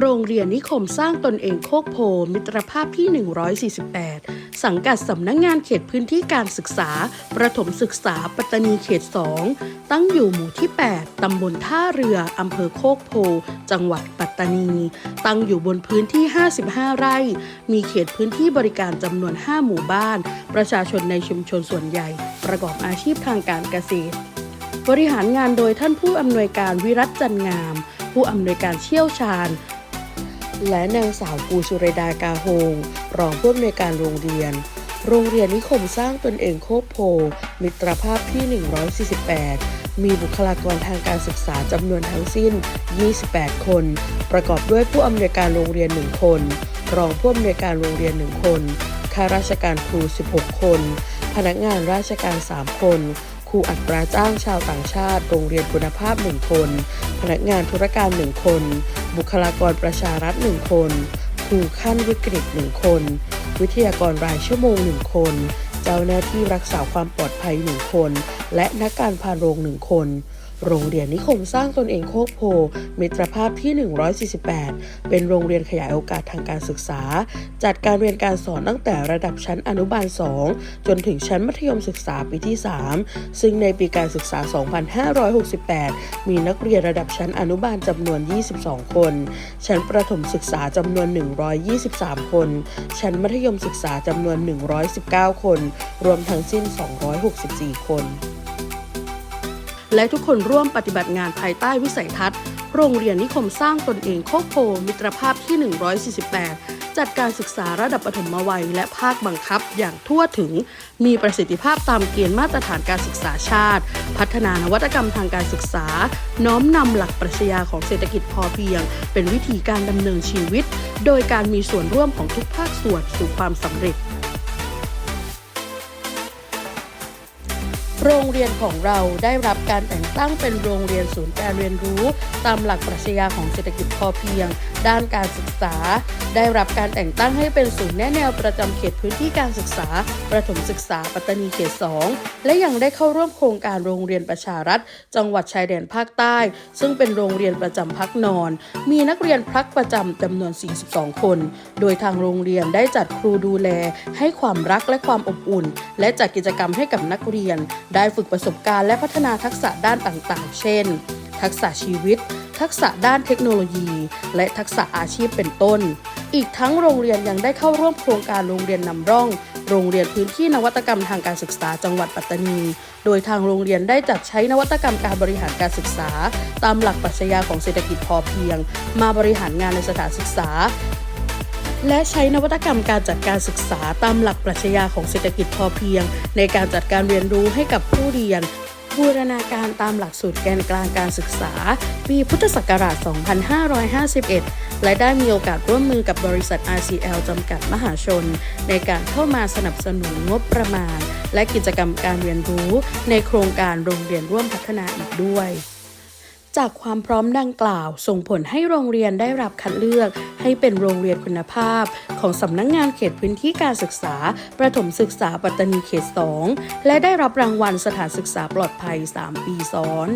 โรงเรียนนิคมสร้างตนเองโคกโพมิตรภาพที่ 148 สังกัดสำนักงงานเขตพื้นที่การศึกษา ประถมศึกษาปัตตานีเขต 2 ตั้งอยู่หมู่ที่ 8 ตำบลท่าเรือ อำเภอโคกโพ จังหวัดปัตตานี ตั้งอยู่บนพื้นที่ 55 ไร่ มีเขตพื้นที่บริการจำนวน 5 หมู่บ้าน ประชาชนในชุมชนส่วนใหญ่ ประกอบอาชีพทางการเกษตร บริหารงานโดยท่านผู้อำนวยการวิรัตจันงาม ผู้อำนวยการเชี่ยวชาญ และนางสาวปูสุรดากาโฮง รองผู้อำนวยการโรงเรียน โรงเรียนนิคมสร้างตนเองโคกโพ มิตรภาพที่ 148 มีบุคลากรทางการศึกษาจำนวนทั้งสิ้น 28 คน ประกอบด้วยผู้อำนวยการโรงเรียน 1 คน รองผู้อำนวยการโรงเรียน 1 คน ข้าราชการครู 16 คน พนักงานราชการ 3 คน ครูอัตราจ้างชาวต่างชาติ โรงเรียนคุณภาพ 1 คน พนักงานธุรการ 1 คน บุคลากรประชารัฐ 1 คน ครูขั้นวิกฤต 1 คน วิทยากรรายชั่วโมง 1 คน เจ้าหน้าที่รักษาความปลอดภัย 1 คน และนักการพาโรง 1 คน โรงเรียนนิคมสร้างตนเองโคกโพ มิตรภาพที่ 148 เป็นโรงเรียนขยายโอกาสทางการศึกษา จัดการเรียนการสอนตั้งแต่ระดับชั้นอนุบาล 2 จนถึงชั้นมัธยมศึกษาปีที่ 3 ซึ่งในปีการศึกษา 2568 มีนักเรียนระดับชั้นอนุบาลจำนวน 22 คน ชั้นประถมศึกษาจำนวน 123 คน ชั้นมัธยมศึกษาจำนวน 119 คน รวมทั้งสิ้น 264 คน และทุกคนร่วมปฏิบัติงานภายใต้วิสัยทัศน์ โรงเรียนนิคมสร้างตนเองโคกโพมิตรภาพที่ 148 จัดการศึกษาระดับปฐมวัย และภาคบังคับอย่างทั่วถึง มีประสิทธิภาพตามเกณฑ์มาตรฐานการศึกษาชาติ พัฒนานวัตกรรมทางการศึกษา น้อมนำหลักปรัชญาของเศรษฐกิจพอเพียง เป็นวิธีการดำเนินชีวิต โดยการมีส่วนร่วมของทุกภาคส่วนสู่ความสำเร็จ โรงเรียนของเราได้รับการแต่งตั้งเป็นโรงเรียนศูนย์การเรียนรู้ ตามหลักปรัชญาของเศรษฐกิจพอเพียง ด้านการศึกษา ได้รับการแต่งตั้งให้เป็นศูนย์แนแนวประจำเขตพื้นที่การศึกษา ประถมศึกษาปัตตานีเขต 2 และยังได้เข้าร่วมโครงการโรงเรียนประชารัฐ จังหวัดชายแดนภาคใต้ ซึ่งเป็นโรงเรียนประจำพักนอน มีนักเรียนพักประจำจำนวน 42 คน โดยทางโรงเรียนได้จัดครูดูแล ให้ความรักและความอบอุ่น และจัดกิจกรรมให้กับนักเรียนได้ฝึกประสบการณ์และพัฒนาทักษะด้านต่างๆ เช่น ทักษะชีวิต ทักษะด้านเทคโนโลยี และทักษะอาชีพเป็นต้น อีกทั้งโรงเรียนยังได้เข้าร่วมโครงการโรงเรียนนำร่อง โรงเรียนพื้นที่นวัตกรรมทางการศึกษาจังหวัดปัตตานี โดยทางโรงเรียนได้จัดใช้นวัตกรรมการบริหารการศึกษา ตามหลักปรัชญาของเศรษฐกิจพอเพียง มาบริหารงานในสถานศึกษา และใช้นวัตกรรมการจัดการศึกษาตามหลักปรัชญาของเศรษฐกิจพอเพียง ในการจัดการเรียนรู้ให้กับผู้เรียนบูรณาการตามหลักสูตรแกนกลางการศึกษา ปีพุทธศักราช 2551 และได้มีโอกาสร่วมมือกับบริษัท RCL จำกัดมหาชน ในการเข้ามาสนับสนุนงบประมาณ และกิจกรรมการเรียนรู้ในโครงการโรงเรียนร่วมพัฒนาอีกด้วย จากความพร้อมดังกล่าว ส่งผลให้โรงเรียนได้รับคัดเลือกให้เป็นโรงเรียนคุณภาพ ของสำนักงงานเขตพื้นที่การศึกษา ประถมศึกษาปัตตานีเขต 2 และได้รับรางวัลสถานศึกษาปลอดภัย 3 ปีซ้อน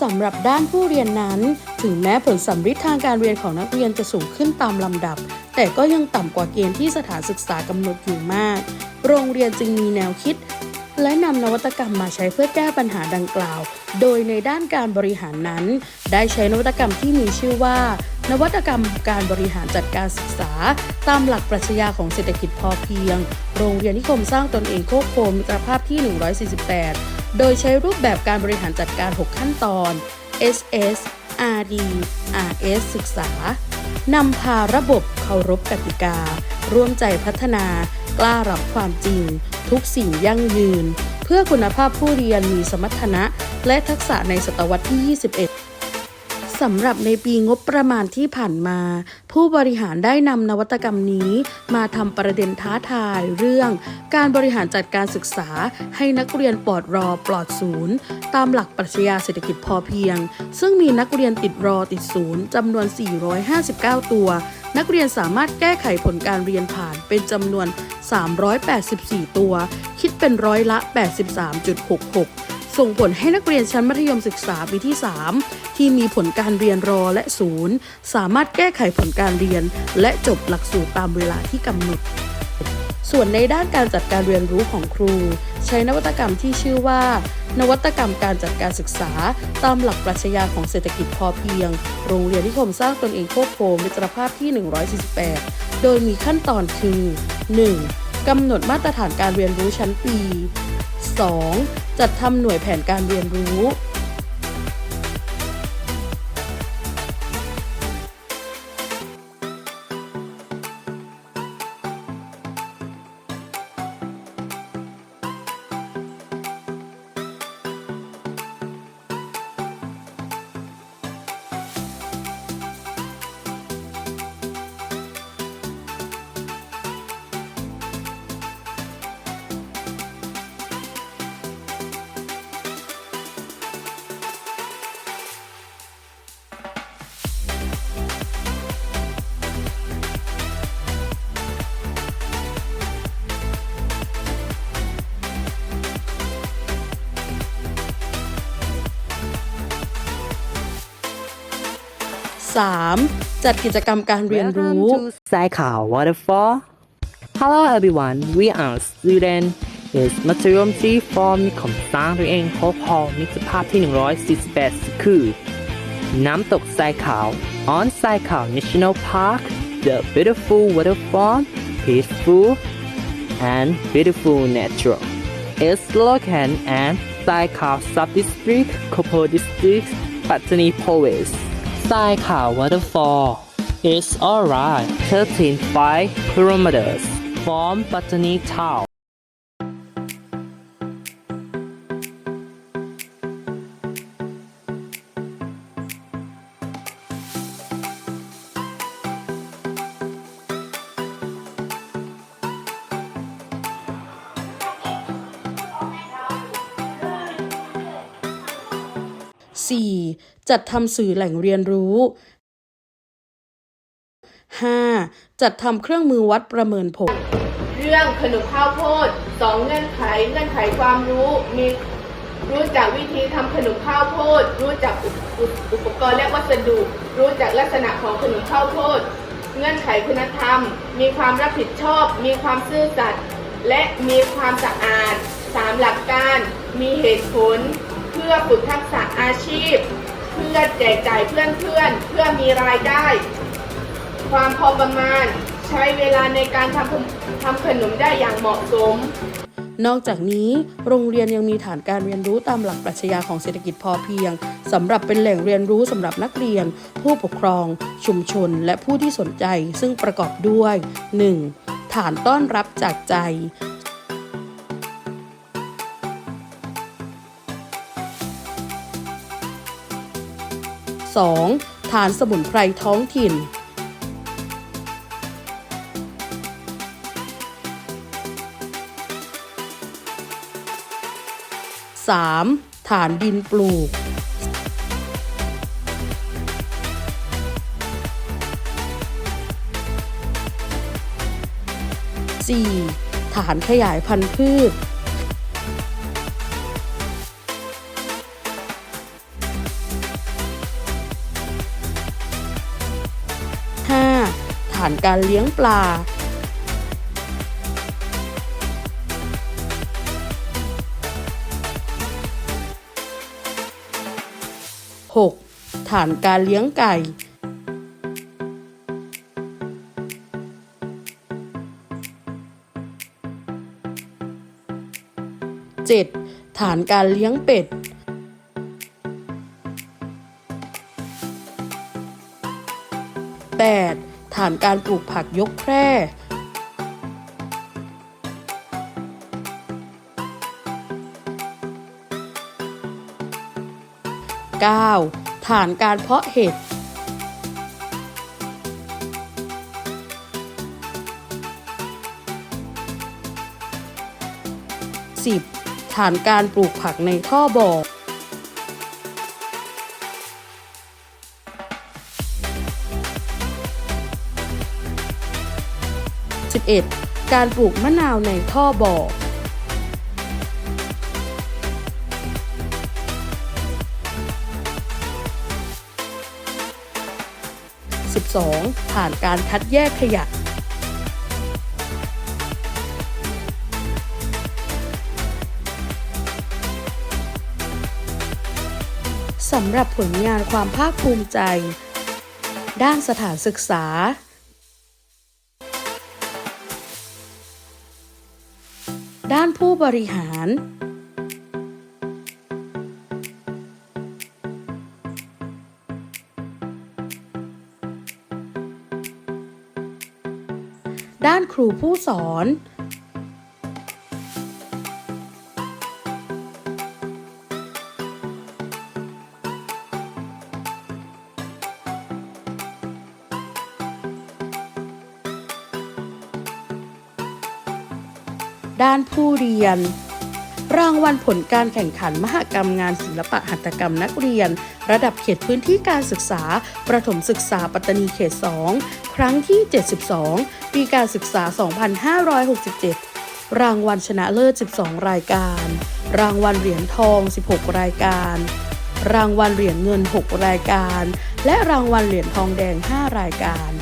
สำหรับด้านผู้เรียนนั้น ถึงแม้ผลสัมฤทธิ์ทางการเรียนของนักเรียนจะสูงขึ้นตามลำดับ แต่ก็ยังต่ำกว่าเกณฑ์ที่สถานศึกษากำหนดอยู่มาก โรงเรียนจึงมีแนวคิด และนำนวัตกรรมมาใช้เพื่อแก้ปัญหาดังกล่าว โดยในด้านการบริหารนั้น ได้ใช้นวัตกรรมที่มีชื่อว่า นวัตกรรมการบริหารจัดการศึกษา ตามหลักปรัชญาของเศรษฐกิจพอเพียง โรงเรียนนิคมสร้างตนเองโคกโคมิตรภาพที่ 148 โดยใช้รูปแบบการบริหารจัดการ 6 ขั้นตอน SS RD RS ศึกษานำพาระบบเคารพกติกา ร่วมใจพัฒนา กล้ารับความจริง ทุกสิ่งยั่งยืน เพื่อคุณภาพผู้เรียนมีสมรรถนะ และทักษะในศตวรรษที่ 21สำหรับในปีงบประมาณที่ผ่านมา ผู้บริหารได้นำนวัตกรรมนี้มาทำประเด็นท้าทายเรื่อง การบริหารจัดการศึกษาให้นักเรียนปลอดรอปลอดศูนย์ ตามหลักปรัชญาเศรษฐกิจพอเพียง ซึ่งมีนักเรียนติดรอติดศูนย์จำนวน 459 ตัว นักเรียนสามารถแก้ไขผลการเรียนผ่านเป็นจำนวน 384 ตัว คิดเป็นร้อยละ 83.66 ส่งผลให้นักเรียนชั้นมัธยมศึกษาปีที่ 3 ที่มีผลการเรียนรอและศูนย์สามารถแก้ไขผลการเรียน และจบหลักสูตรตามเวลาที่กำหนด ส่วนในด้านการจัดการเรียนรู้ของครู ใช้นวัตกรรมที่ชื่อว่า นวัตกรรมการจัดการศึกษา ตามหลักปรัชญาของเศรษฐกิจพอเพียง โรงเรียนนิคมสร้างตนเองโคกโพมิตรภาพที่ 148 โดยมีขั้นตอนคือ 1. กำหนดมาตรฐานการเรียนรู้ชั้นปี 2. จัดทำหน่วยแผนการเรียนรู้ 3. จัดกิจกรรมการเรียนรู้ Welcome to Cycle Waterfall. Hello everyone, we are student is มัธยมที่ฟอร์มนิคมสร้างตัวเองพบพอมิตรภาพที่ 148 คือ น้ำตกทรายขาว on ทรายขาว National Park the beautiful waterfall peaceful and beautiful natural its located at ทรายขาว sub-district Kopo district Pattani province าว waterfall is alright 13.5 kilometers from Pattani town 4. จัดทำสื่อแหล่งเรียนรู้ 5. จัดทำเครื่องมือวัดประเมินผล เรื่องขนมข้าวโพดสองเงื่อนไขเงื่อนไขความรู้มีรู้จักวิธีทำขนมข้าวโพด รู้จักอุปอุปอุปกรณ์และวัสดุ รู้จักลักษณะของขนมข้าวโพด เงื่อนไขคุณธรรม มีความรับผิดชอบ มีความซื่อสัตย์และมีความสะอาดสามหลักการ มีเหตุผล เพื่อฝึกทักษะอาชีพ เพื่อแจกจ่ายเพื่อนเพื่อนเพื่อมีรายได้ ความพอประมาณ ใช้เวลาในการทำทำขนมได้อย่างเหมาะสมนอกจากนี้โรงเรียนยังมีฐานการเรียนรู้ตามหลักปรัชญาของเศรษฐกิจพอเพียงสำหรับเป็นแหล่งเรียนรู้สำหรับนักเรียน ผู้ปกครอง ชุมชน และผู้ที่สนใจ ซึ่งประกอบด้วย 1. ฐานต้อนรับจากใจ 2. ฐานสมุนไพรท้องถิ่น 3. ฐานดินปลูก 4. ฐานขยายพันธุ์พืชานการเลี้ยงปลา 6. ฐานการเลี้ยงไก่ 7. ฐานการเลี้ยงเป็ด ฐานการปลูกผักยกแคร่ 9. ฐานการเพาะเห็ด 10. ฐานการปลูกผักในท่อบ่อ 11 การปลูกมะนาวในท่อบ่อ12ผ่านการคัดแยกขยะ สำหรับผลงานความภาคภูมิใจ ด้านสถานศึกษา ด้านผู้บริหาร ด้านครูผู้สอน ด้านผู้เรียน รางวัลผลการแข่งขันมหกรรมงานศิลปะหัตถกรรมนักเรียน ระดับเขตพื้นที่การศึกษา ประถมศึกษาปัตตานีเขต 2 ครั้งที่ 72 ปีการศึกษา 2567รางวัลชนะเลิศ 12 รายการ รางวัลเหรียญทอง 16 รายการ รางวัลเหรียญเงิน 6 รายการ และรางวัลเหรียญทองแดง 5 รายการ